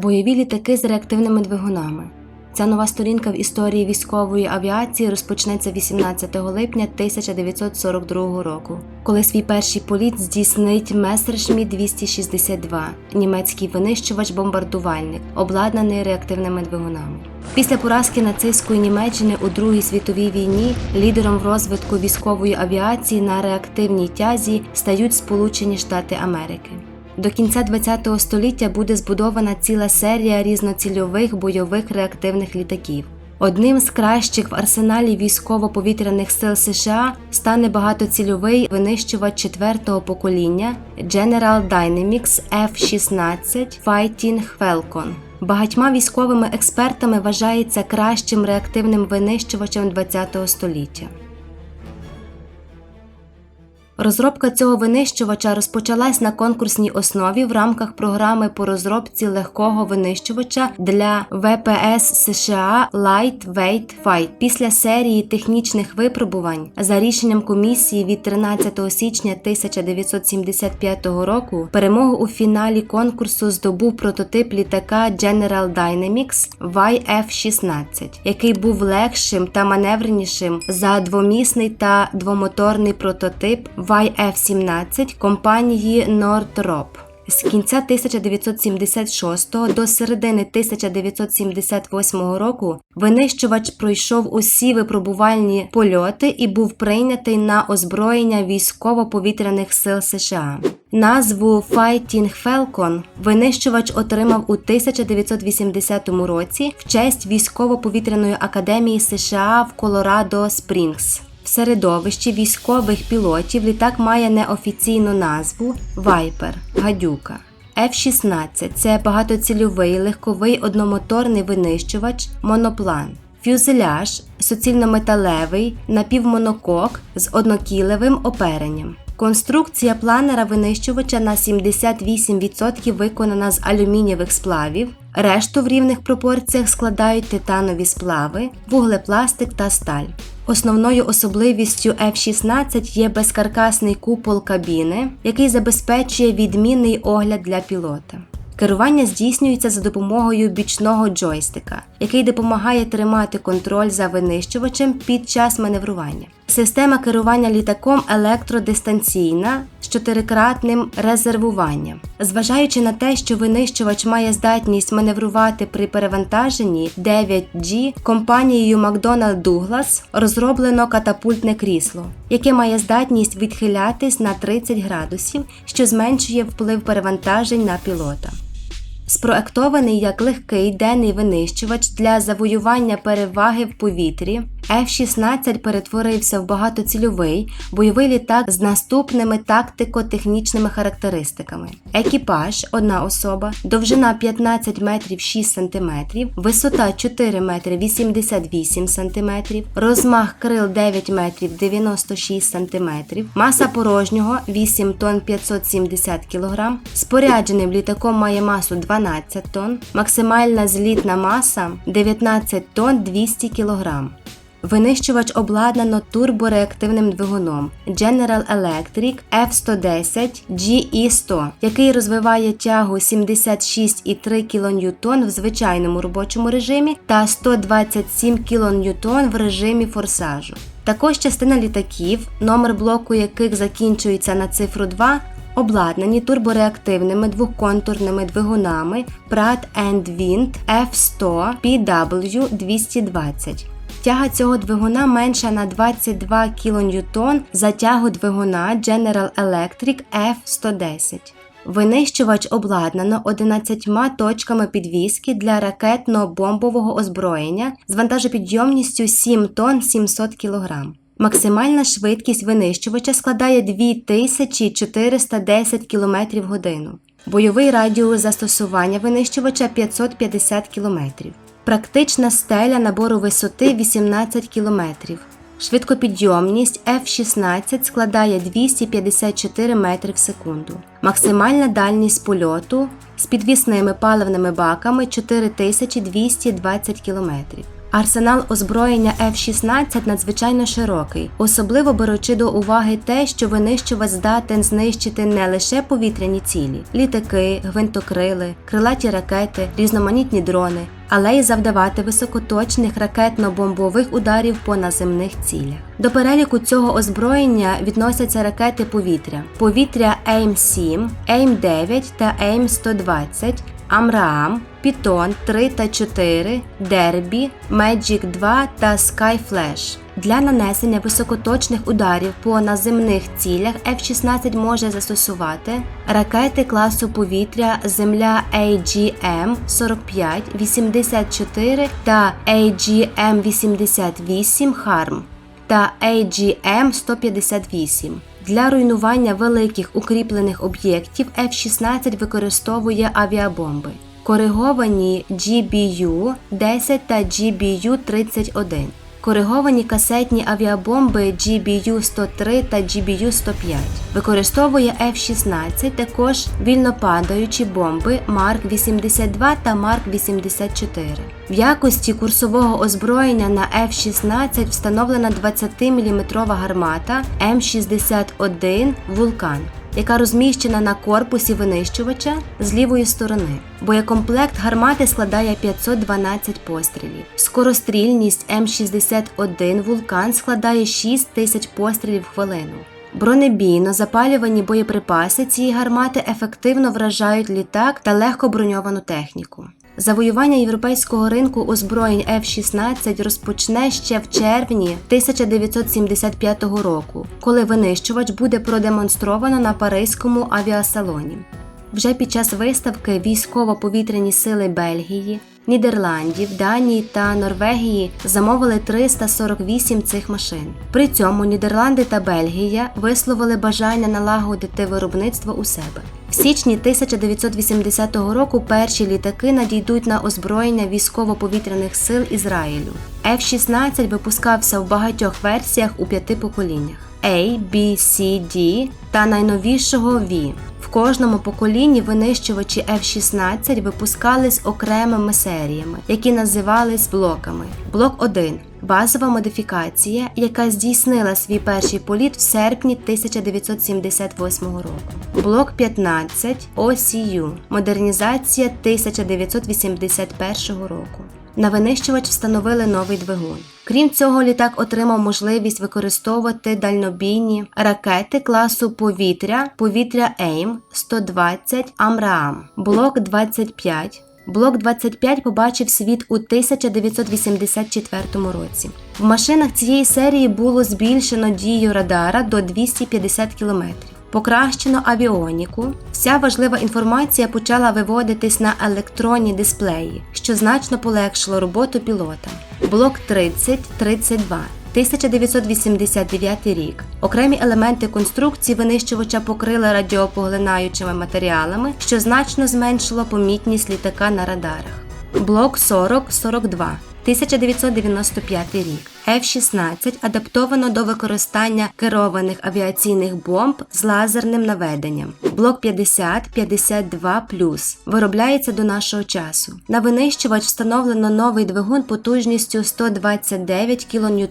бойові літаки з реактивними двигунами. Ця нова сторінка в історії військової авіації розпочнеться 18 липня 1942 року, коли свій перший політ здійснить Месершміт 262 німецький винищувач-бомбардувальник, обладнаний реактивними двигунами. Після поразки нацистської Німеччини у Другій світовій війні лідером в розвитку військової авіації на реактивній тязі стають Сполучені Штати Америки. До кінця ХХ століття буде збудована ціла серія різноцільових бойових реактивних літаків. Одним з кращих в арсеналі військово-повітряних сил США стане багатоцільовий винищувач четвертого покоління General Dynamics F-16 Fighting Falcon. Багатьма військовими експертами вважається кращим реактивним винищувачем ХХ століття. Розробка цього винищувача розпочалась на конкурсній основі в рамках програми по розробці легкого винищувача для ВПС США Lightweight Fight після серії технічних випробувань за рішенням комісії від 13 січня 1975 року. Перемогу у фіналі конкурсу здобув прототип літака General Dynamics YF-16, який був легшим та маневренішим за двомісний та двомоторний прототип YF-17 компанії Northrop. З кінця 1976 до середини 1978 року винищувач пройшов усі випробувальні польоти і був прийнятий на озброєння військово-повітряних сил США. Назву Fighting Falcon винищувач отримав у 1980 році в честь військово-повітряної академії США в Колорадо Спрінгс. Середовищі військових пілотів літак має неофіційну назву Viper Гадюка. F-16 це багатоцільовий легковий одномоторний винищувач моноплан. Фюзеляж суцільнометалевий напівмонокок з однокілевим оперенням. Конструкція планера винищувача на 78% виконана з алюмінієвих сплавів, решту в рівних пропорціях складають титанові сплави, вуглепластик та сталь. Основною особливістю F-16 є безкаркасний купол кабіни, який забезпечує відмінний огляд для пілота. Керування здійснюється за допомогою бічного джойстика, який допомагає тримати контроль за винищувачем під час маневрування. Система керування літаком електродистанційна з чотирикратним резервуванням. Зважаючи на те, що винищувач має здатність маневрувати при перевантаженні 9G, компанією McDonnell Douglas розроблено катапультне крісло, яке має здатність відхилятись на 30 градусів, що зменшує вплив перевантажень на пілота. Спроектований як легкий денний винищувач для завоювання переваги в повітрі, F-16 перетворився в багатоцільовий бойовий літак з наступними тактико-технічними характеристиками: екіпаж одна особа, довжина 15 метрів 6 см, висота 4 метри 88 см, розмах крил 9 метрів 96 см, маса порожнього 8 тонн 570 кг, спорядженим літаком має масу 12 тонн, максимальна злітна маса 19 тонн 200 кг. Винищувач обладнано турбореактивним двигуном General Electric F110 GE100, який розвиває тягу 76,3 кН в звичайному робочому режимі та 127 кН в режимі форсажу. Також частина літаків, номер блоку яких закінчується на цифру 2, обладнані турбореактивними двоконтурними двигунами Pratt Wind F100 PW220. Тяга цього двигуна менша на 22 кН за тягу двигуна General Electric F110. Винищувач обладнано 11 точками підвіски для ракетно-бомбового озброєння з вантажопідйомністю 7 тонн 700 кг. Максимальна швидкість винищувача складає 2410 км годину. Бойовий радіус застосування винищувача 550 км. Практична стеля набору висоти 18 км. Швидкопідйомність F-16 складає 254 метри в секунду. Максимальна дальність польоту з підвісними паливними баками 4220 км. Арсенал озброєння F-16 надзвичайно широкий, особливо беручи до уваги те, що винищувач здатен знищити не лише повітряні цілі, літаки, гвинтокрили, крилаті ракети, різноманітні дрони, але й завдавати високоточних ракетно-бомбових ударів по наземних цілях. До переліку цього озброєння відносяться ракети повітря, повітря AIM-7, AIM-9 та AIM-120, Амраам, Пітон 3 та 4, Дербі, Magic 2 та Skyflash. Для нанесення високоточних ударів по наземних цілях F-16 може застосувати ракети класу повітря Земля AGM-45, 84 та AGM-88 HARM та AGM-158. Для руйнування великих укріплених об'єктів F-16 використовує авіабомби. Кориговані GBU-10 та GBU-31. Кориговані касетні авіабомби GBU-103 та GBU-105. Використовує F-16 також вільнопадаючі бомби Марк 82 та Марк 84. В якості курсового озброєння на F-16 встановлена 20-мм гармата М61 Вулкан яка розміщена на корпусі винищувача з лівої сторони. Боєкомплект гармати складає 512 пострілів. Скорострільність М61 Вулкан складає 6 тисяч пострілів в хвилину. Бронебійно запалювані боєприпаси цієї гармати ефективно вражають літак та легко броньовану техніку. Завоювання європейського ринку озброєнь F-16 розпочне ще в червні 1975 року, коли винищувач буде продемонстровано на Паризькому авіасалоні. Вже під час виставки військово-повітряні сили Бельгії, Нідерландів, Данії та Норвегії замовили 348 цих машин. При цьому Нідерланди та Бельгія висловили бажання налагодити виробництво у себе. В січні 1980 року перші літаки надійдуть на озброєння військово-повітряних сил Ізраїлю. F-16 випускався в багатьох версіях у п'яти поколіннях: A, B, C, D та найновішого V. В кожному поколінні винищувачі F-16 випускались окремими серіями, які називались блоками. Блок 1 базова модифікація, яка здійснила свій перший політ в серпні 1978 року. Блок 15 OCU модернізація 1981 року. На винищувач встановили новий двигун. Крім цього, літак отримав можливість використовувати дальнобійні ракети класу повітря, повітря AIM 120 Амраам, блок 25. Блок 25 побачив світ у 1984 році. В машинах цієї серії було збільшено дію радара до 250 км. Покращено авіоніку. Вся важлива інформація почала виводитись на електронні дисплеї, що значно полегшило роботу пілота. Блок 30-32 1989 рік. Окремі елементи конструкції винищувача покрили радіопоглинаючими матеріалами, що значно зменшило помітність літака на радарах. Блок 40-42 1995 рік. F-16 адаптовано до використання керованих авіаційних бомб з лазерним наведенням. Блок 50-52 виробляється до нашого часу. На винищувач встановлено новий двигун потужністю 129 кН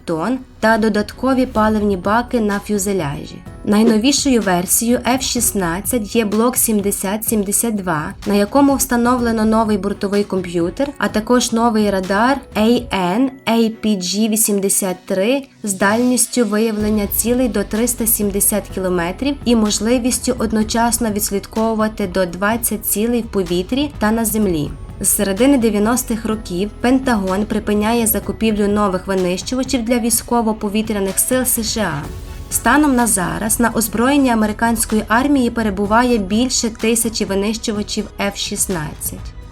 та додаткові паливні баки на фюзеляжі. Найновішою версією F-16 є блок 7072, на якому встановлено новий бортовий комп'ютер, а також новий радар AN APG-83 з дальністю виявлення цілей до 370 км і можливістю одночасно відслідковувати до 20 цілей в повітрі та на землі. З середини 90-х років Пентагон припиняє закупівлю нових винищувачів для військово-повітряних сил США. Станом на зараз на озброєнні американської армії перебуває більше тисячі винищувачів F-16.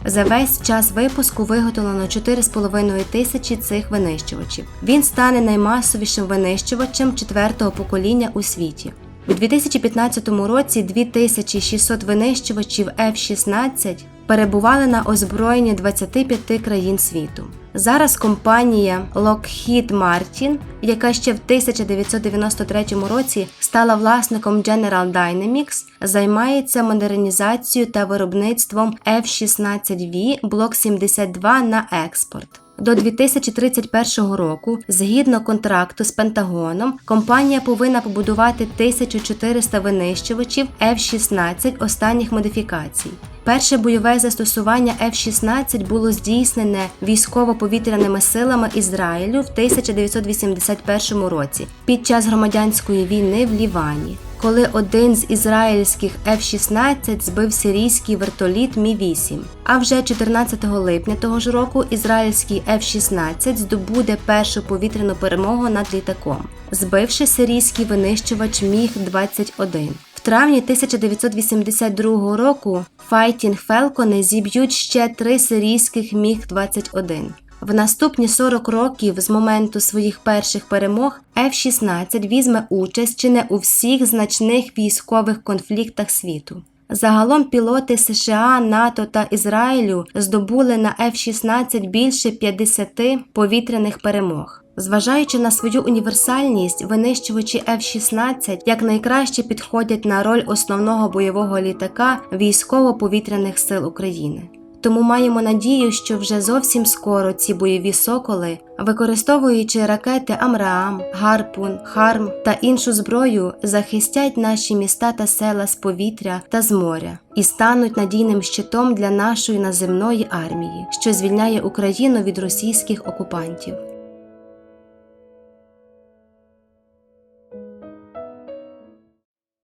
За весь час випуску виготовлено 4,5 тисячі цих винищувачів. Він стане наймасовішим винищувачем четвертого покоління у світі. У 2015 році 2600 винищувачів F-16 перебували на озброєнні 25 країн світу. Зараз компанія Lockheed Martin, яка ще в 1993 році стала власником General Dynamics, займається модернізацією та виробництвом F-16V Block 72 на експорт. До 2031 року, згідно контракту з Пентагоном, компанія повинна побудувати 1400 винищувачів F-16 останніх модифікацій. Перше бойове застосування F-16 було здійснене військово-повітряними силами Ізраїлю в 1981 році під час громадянської війни в Лівані, коли один з ізраїльських F-16 збив сирійський вертоліт Мі-8. А вже 14 липня того ж року ізраїльський F-16 здобуде першу повітряну перемогу над літаком, збивши сирійський винищувач Міг-21. В травні 1982 року Fighting Falcon зіб'ють ще три сирійських Міг-21. В наступні 40 років з моменту своїх перших перемог F-16 візьме участь чи не у всіх значних військових конфліктах світу. Загалом пілоти США, НАТО та Ізраїлю здобули на F-16 більше 50 повітряних перемог. Зважаючи на свою універсальність, винищувачі F-16 якнайкраще підходять на роль основного бойового літака військово-повітряних сил України. Тому маємо надію, що вже зовсім скоро ці бойові соколи, використовуючи ракети Амраам, Гарпун, Харм та іншу зброю, захистять наші міста та села з повітря та з моря і стануть надійним щитом для нашої наземної армії, що звільняє Україну від російських окупантів.